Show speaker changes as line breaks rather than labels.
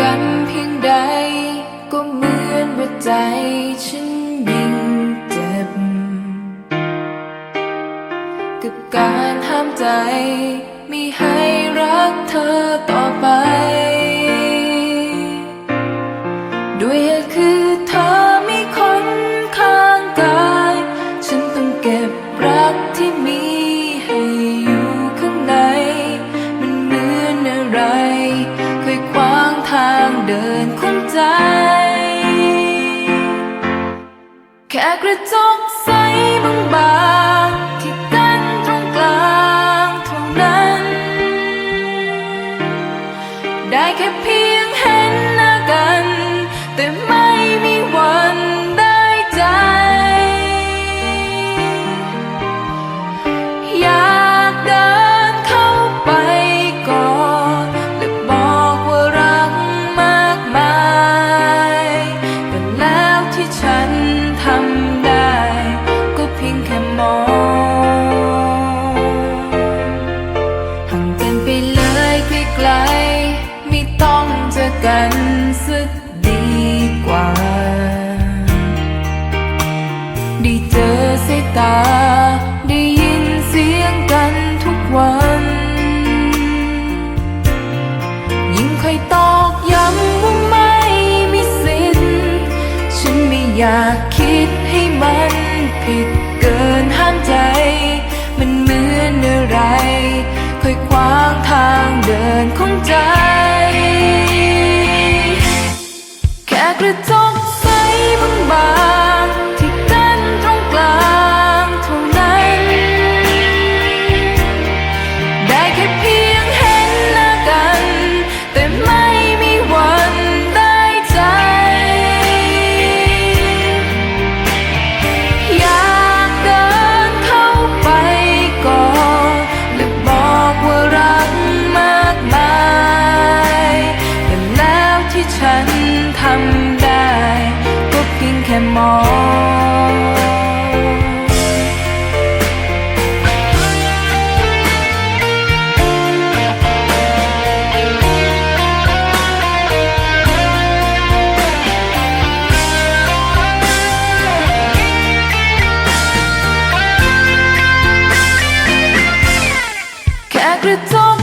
กันเพียงใด ก็เหมือนว่าใจฉันยิ่งเจ็บ กับการห้ามใจ ไม่ให้รักเธอต่อไป กระจกใสบางๆที่กั้นตรงกลางเท่านั้น ได้แค่เพียงเห็น ได้เจอสายตา ได้ยินเสียงกันทุกวัน ยิ่งคอยตอกย้ำว่าไม่มีสิทธิ์ฉันไม่อยากคิดให้มันผิดเกินห้ามใจ มันเหมือนอะไรคอยขวางทางเดินของใจ แค่กระจก ได้ แค่